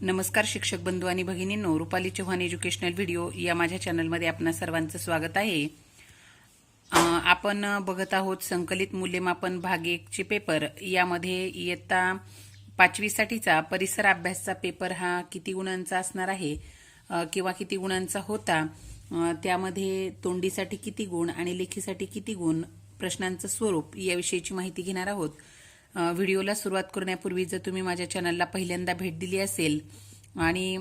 नमस्कार शिक्षक बंधू आणि भगिनींनो रुपाली चव्हाण एज्युकेशनल व्हिडिओ या माझ्या चॅनलमध्ये आपणा सर्वांचं स्वागत आहे. आपण बघत आहोत संकलित मूल्यमापन भाग एकचे पेपर. यामध्ये इयत्ता पाचवीसाठीचा परिसर अभ्यासचा पेपर हा किती गुणांचा असणार आहे किंवा किती गुणांचा होता त्यामध्ये तोंडीसाठी किती गुण आणि लेखीसाठी किती गुण प्रश्नांचं स्वरूप याविषयीची माहिती घेणार आहोत. व्हिडिओला सुरुवात करण्यापूर्वी जर तुम्ही माझ्या चॅनलला पहिल्यांदा भेट दिली असेल आणि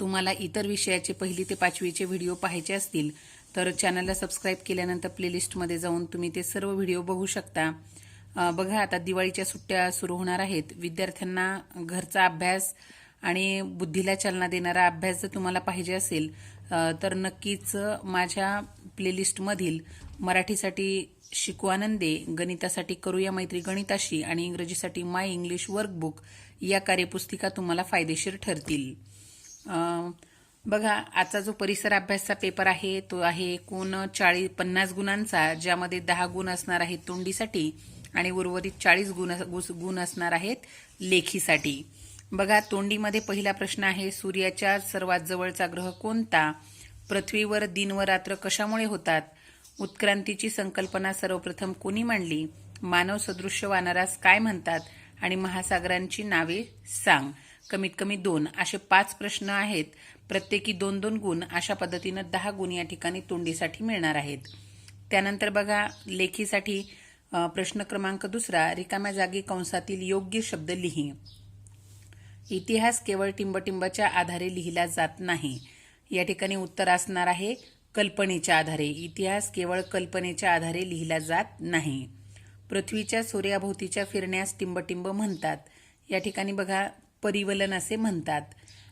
तुम्हाला इतर विषयाचे पहिली ते पाचवीचे व्हिडिओ पाहायचे असतील तर चॅनलला सबस्क्राईब केल्यानंतर प्लेलिस्टमध्ये जाऊन तुम्ही ते सर्व व्हिडिओ बघू शकता. बघा आता दिवाळीच्या सुट्ट्या सुरू होणार आहेत. विद्यार्थ्यांना घरचा अभ्यास आणि बुद्धीला चालना देणारा अभ्यास जर तुम्हाला पाहिजे असेल तर नक्कीच माझ्या प्लेलिस्टमधील मराठीसाठी शिकू आनंदे गणितासाठी करूया मैत्री गणिताशी आणि इंग्रजीसाठी माय इंग्लिश वर्कबुक या कार्यपुस्तिका तुम्हाला फायदेशीर ठरतील. बघा आजचा जो परिसर अभ्यासचा पेपर आहे तो आहे एकूण चाळीस पन्नास गुणांचा ज्यामध्ये दहा गुण असणार आहेत तोंडीसाठी आणि उर्वरित चाळीस गुण गुण असणार आहेत लेखीसाठी. बघा तोंडीमध्ये पहिला प्रश्न आहे सूर्याच्या सर्वात जवळचा ग्रह कोणता? पृथ्वीवर दिन व रात्र कशामुळे होतात? उत्क्रांतीची संकल्पना सर्वप्रथम कोणी मांडली? मानव सदृश्य वानरास काय म्हणतात? आणि महासागरांची नावे सांग. कमीत कमी दोन असे पाच प्रश्न आहेत. प्रत्येकी दोन दोन गुण अशा पद्धतीनं दहा गुण या ठिकाणी तोंडीसाठी मिळणार आहेत. त्यानंतर बघा लेखीसाठी प्रश्न क्रमांक दुसरा रिकाम्या जागी कंसातील योग्य शब्द लिही. इतिहास केवळ टिंबटिंबच्या आधारे लिहिला जात नाही. या ठिकाणी उत्तर असणार आहे कल्पनेच्या आधारे. इतिहास केवळ कल्पनेच्या आधारे लिहिला जात नाही. पृथ्वीच्या सूर्याभोवतीच्या फिरण्यास टिंबटिंब म्हणतात. या ठिकाणी बघा परिवलन असे म्हणतात.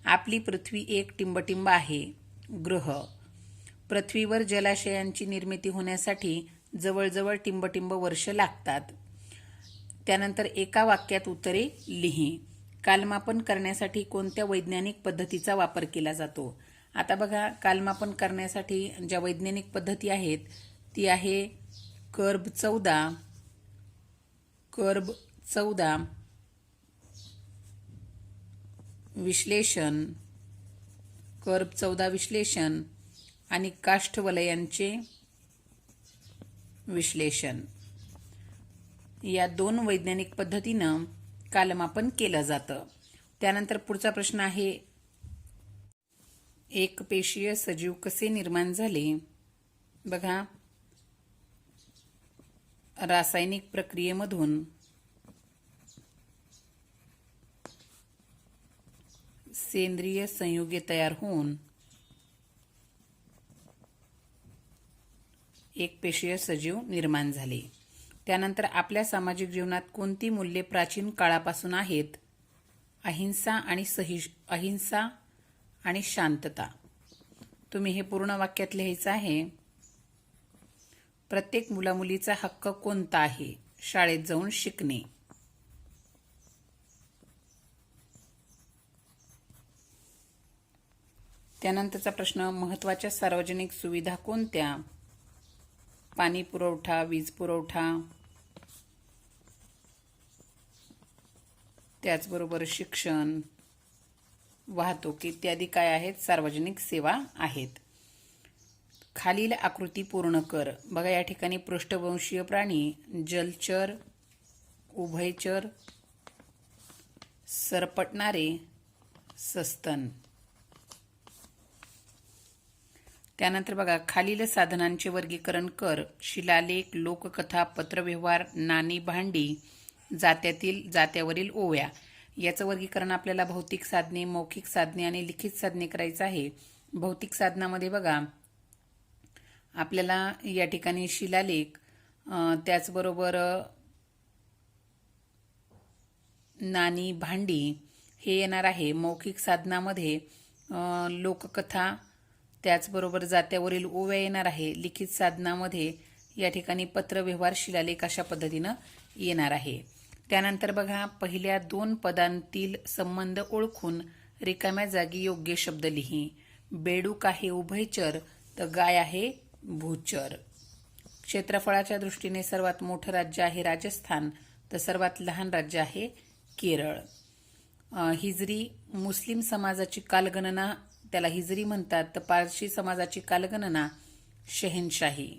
आपली पृथ्वी एक टिंबटिंब आहे. ग्रह. पृथ्वीवर जलाशयांची निर्मिती होण्यासाठी जवळजवळ टिंबटिंब वर्ष लागतात. त्यानंतर एका वाक्यात उत्तरे लिही. कालमापन करण्यासाठी कोणत्या वैज्ञानिक पद्धतीचा वापर केला जातो? आता बघा कालमापन करण्यासाठी ज्या वैज्ञानिक पद्धती आहेत ती आहे कर्ब चौदा. कर्ब चौदा. विश्लेषण. कर्ब चौदा विश्लेषण आणि काष्ठवलयांचे विश्लेषण. या दोन वैज्ञानिक पद्धतीनं कालमापन केलं जातं. त्यानंतर पुढचा प्रश्न आहे एक पेशीय सजीव कसे निर्माण झाले? बघा. रासायनिक प्रक्रियेमधून. सेंद्रिय संयुगे तयार होऊन. एक पेशीय सजीव निर्माण झाले. त्यानंतर आपल्या सामाजिक जीवनात कोणती मूल्ये प्राचीन काळापासून आहेत? अहिंसा आणि सहिष अहिंसा आणि शांतता. तुम्ही हे पूर्ण वाक्यात लिहायचं आहे. प्रत्येक मुलामुलीचा हक्क कोणता आहे? शाळेत जाऊन शिकणे. त्यानंतरचा प्रश्न महत्त्वाच्या सार्वजनिक सुविधा कोणत्या? पाणी पुरवठा वीज पुरवठा. त्याचबरोबर शिक्षण. वाहतूक इत्यादी काय आहेत? सार्वजनिक सेवा आहेत. खालील आकृती पूर्ण कर. बघा या ठिकाणी पृष्ठवंशीय प्राणी जलचर उभयचर सरपटणारे सस्तन. त्यानंतर बघा खालील साधनांचे वर्गीकरण कर. शिलालेख लोककथा पत्रव्यवहार नाणी भांडी जात्यातील जात्यावरील ओव्या. याचं वर्गीकरण आपल्याला भौतिक साधने मौखिक साधने आणि लिखित साधने करायचं आहे. भौतिक साधनामध्ये बघा आपल्याला या ठिकाणी शिलालेख त्याचबरोबर नाणी भांडी हे येणार आहे. मौखिक साधनामध्ये लोककथा त्याचबरोबर जात्यावरील ओव्या येणार आहे. लिखित साधनामध्ये या ठिकाणी पत्रव्यवहार शिलालेख अशा पद्धतीनं येणार आहे. त्यानंतर बघा पहिल्या दोन पदांतील संबंध ओळखून रिकाम्या जागी योग्य शब्द लिही. बेडूक आहे उभयचर तर गाय आहे भूचर. क्षेत्रफळाच्या दृष्टीने सर्वात मोठं राज्य आहे राजस्थान तर सर्वात लहान राज्य आहे केरळ. हिजरी मुस्लिम समाजाची कालगणना त्याला हिजरी म्हणतात तर पारशी समाजाची कालगणना शहेनशाही.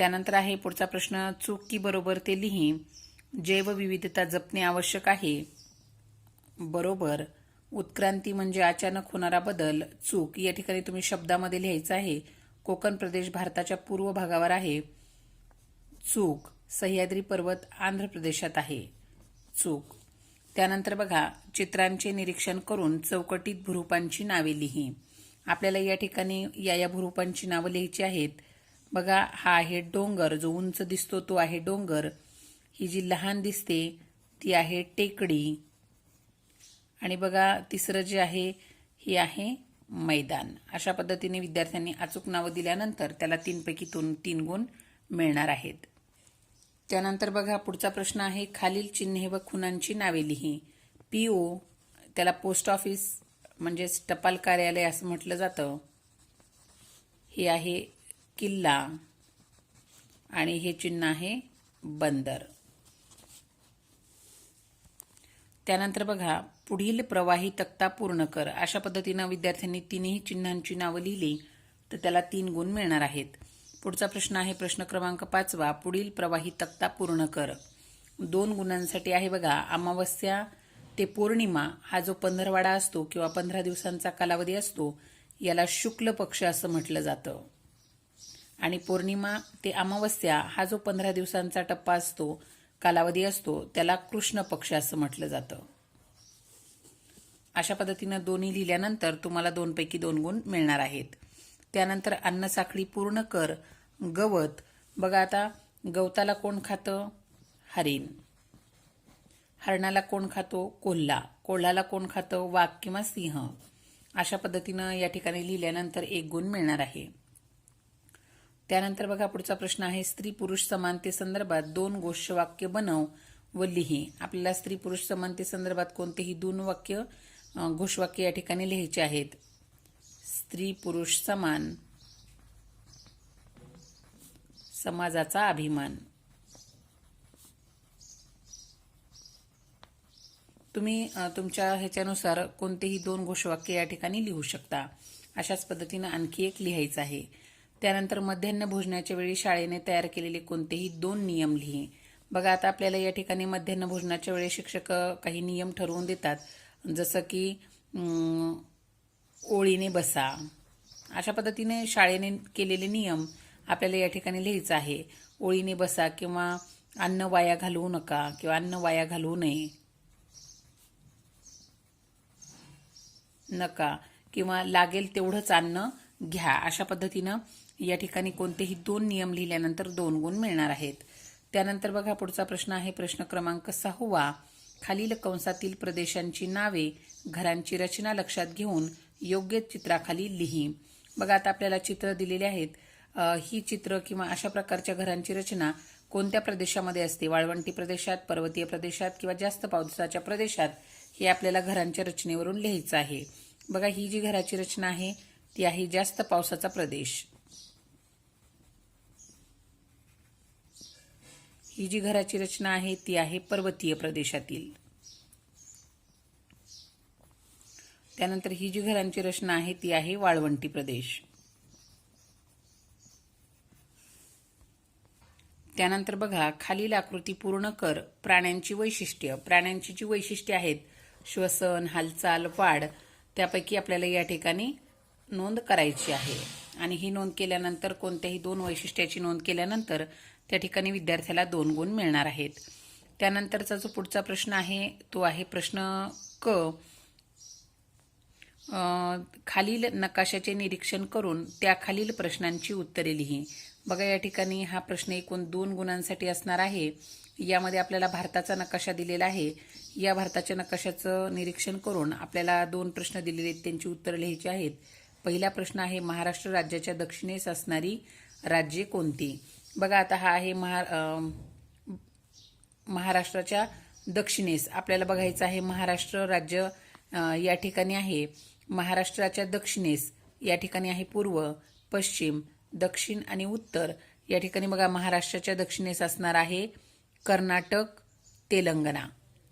त्यानंतर आहे पुढचा प्रश्न चूक की बरोबर ते लिही. जैवविविधता जपणे आवश्यक आहे. बरोबर. उत्क्रांती म्हणजे अचानक होणारा बदल चूक. या ठिकाणी तुम्ही शब्दामध्ये लिहायचं आहे. कोकण प्रदेश भारताच्या पूर्व भागावर आहे. चूक. सह्याद्री पर्वत आंध्र प्रदेशात आहे. चूक. त्यानंतर बघा चित्रांचे निरीक्षण करून चौकटीत भुरुपांची नावे लिही. आपल्याला या ठिकाणी या या भुरुपांची नावं लिहायची आहेत. बघा हा आहे डोंगर जो उंच दिसतो तो आहे डोंगर. ही जी लहान दिसते ती आहे टेकडी. आणि बघा तिसरं जे आहे ही आहे मैदान. अशा पद्धतीने विद्यार्थ्यांनी अचूक नावं दिल्यानंतर त्याला तीनपैकी दोन तीन गुण मिळणार आहेत. त्यानंतर बघा पुढचा प्रश्न आहे खालील चिन्हे व खुनांची नावे लिही. पी ओ त्याला पोस्ट ऑफिस म्हणजेच टपाल कार्यालय असं म्हटलं जातं. हे आहे किल्ला. आणि हे चिन्ह आहे बंदर. त्यानंतर बघा पुढील प्रवाही तक्ता पूर्ण कर. अशा पद्धतीनं विद्यार्थ्यांनी तिन्ही चिन्हांची नावं लिहिली तर त्याला तीन गुण मिळणार आहेत. पुढचा प्रश्न आहे प्रश्न क्रमांक पाचवा पुढील प्रवाही तक्ता पूर्ण कर. दोन गुणांसाठी आहे बघा अमावस्या ते पौर्णिमा हा जो पंधरवाडा असतो किंवा पंधरा दिवसांचा कालावधी असतो याला शुक्ल पक्ष असं म्हटलं जातं. आणि पौर्णिमा ते अमावस्या हा जो पंधरा दिवसांचा टप्पा असतो कालावधी असतो त्याला कृष्ण पक्ष असं म्हटलं जातं. अशा पद्धतीनं दोन्ही लिहिल्यानंतर तुम्हाला दोनपैकी दोन गुण मिळणार आहेत. त्यानंतर अन्नसाखळी पूर्ण कर गवत. बघा आता गवताला कोण खातं? हरिण. हरणाला कोण खातो? कोल्हा. कोल्हाला कोण खातं? वाघ किंवा सिंह. अशा पद्धतीनं या ठिकाणी लिहिल्यानंतर एक गुण मिळणार आहे. त्यानंतर बघा पुढचा प्रश्न आहे स्त्री पुरुष समानते संदर्भात दोन घोषवाक्य बनव व लिही. आपल्याला स्त्री पुरुष समानतेसंदर्भात कोणतेही दोन वाक्य घोषवाक्य या ठिकाणी लिहायचे आहेत. स्त्री पुरुष समान समाजाचा अभिमान. तुम्ही तुमच्या ह्याच्यानुसार कोणतेही दोन घोषवाक्य या ठिकाणी लिहू शकता. अशाच पद्धतीनं आणखी एक लिहायचं आहे. त्यानंतर मध्यान्ह भोजनाच्या वेळी शाळेने तयार केलेले कोणतेही दोन नियम लिही. बघा आता आपल्याला या ठिकाणी मध्यान्ह भोजनाच्या वेळी शिक्षक काही नियम ठरवून देतात. जसं की ओळीने बसा. अशा पद्धतीने शाळेने केलेले नियम आपल्याला या ठिकाणी लिहायचं आहे. ओळीने बसा किंवा अन्न वाया घालवू नका किंवा अन्न वाया घालवू नये. नका किंवा लागेल तेवढंच अन्न घ्या. अशा पद्धतीनं या ठिकाणी कोणतेही दोन नियम लिहिल्यानंतर दोन गुण मिळणार आहेत. त्यानंतर बघा पुढचा प्रश्न आहे प्रश्न क्रमांक सहावा. खालील कंसातील प्रदेशांची नावे घरांची रचना लक्षात घेऊन योग्य चित्राखाली लिही. बघा आता आपल्याला चित्र दिलेले आहेत. ही चित्र किंवा अशा प्रकारच्या घरांची रचना कोणत्या प्रदेशामध्ये असते? वाळवंटी प्रदेशात पर्वतीय प्रदेशात किंवा जास्त पावसाच्या प्रदेशात हे आपल्याला घरांच्या रचनेवरून लिहायचं आहे. बघा ही जी घराची रचना आहे ती आहे जास्त पावसाचा प्रदेश. ही जी घराची रचना आहे ती आहे पर्वतीय प्रदेशातील. त्यानंतर ही जी घरांची रचना आहे ती आहे वाळवंटी प्रदेश. त्यानंतर बघा खालील आकृती पूर्ण कर प्राण्यांची वैशिष्ट्य. प्राण्यांची जी वैशिष्ट्ये आहेत श्वसन हालचाल वाढ त्यापैकी आपल्याला या ठिकाणी नोंद करायची आहे. आणि ही नोंद केल्यानंतर कोणत्याही दोन वैशिष्ट्याची नोंद केल्यानंतर त्या ठिकाणी विद्यार्थ्याला दोन गुण मिळणार आहेत. त्यानंतरचा जो पुढचा प्रश्न आहे तो आहे प्रश्न क. खालील नकाशाचे निरीक्षण करून त्या खालील प्रश्नांची उत्तरे लिही. बघा या ठिकाणी हा प्रश्न एकूण दोन गुणांसाठी असणार आहे. यामध्ये आपल्याला भारताचा नकाशा दिलेला आहे. या भारताच्या नकाशाचं निरीक्षण करून आपल्याला दोन प्रश्न दिलेले आहेत त्यांची उत्तरं लिहायची आहेत. पहिला प्रश्न आहे महाराष्ट्र राज्याच्या दक्षिणेस असणारी राज्ये कोणती? बघा आता हा आहे महा महाराष्ट्राच्या दक्षिणेस. आपल्याला बघायचं आहे महाराष्ट्र राज्य या ठिकाणी आहे. महाराष्ट्राच्या दक्षिणेस या ठिकाणी आहे पूर्व पश्चिम दक्षिण आणि उत्तर. या ठिकाणी बघा महाराष्ट्राच्या दक्षिणेस असणार आहे कर्नाटक तेलंगणा.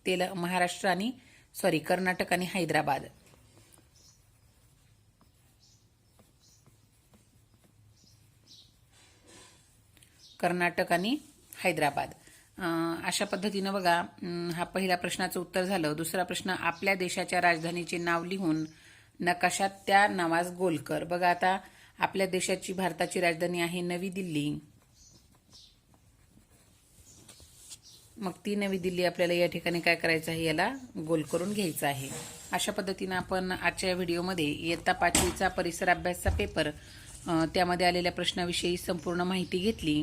तेल महाराष्ट्र आणि सॉरी कर्नाटक आणि हैदराबाद. कर्नाटक आणि हैदराबाद. अशा पद्धतीनं बघा हा पहिल्या प्रश्नाचं उत्तर झालं. दुसरा प्रश्न आपल्या देशाच्या राजधानीचे नाव लिहून नकाशात त्या नावास गोल कर बघा आता आपल्या देशाची भारताची राजधानी आहे नवी दिल्ली. मग ती नवी दिल्ली आपल्याला या ठिकाणी काय करायचं आहे? याला गोल करून घ्यायचं आहे. अशा पद्धतीनं आपण आजच्या व्हिडिओमध्ये इयत्ता पाचवीचा परिसर अभ्यासचा पेपर त्यामध्ये आलेल्या प्रश्नाविषयी संपूर्ण माहिती घेतली.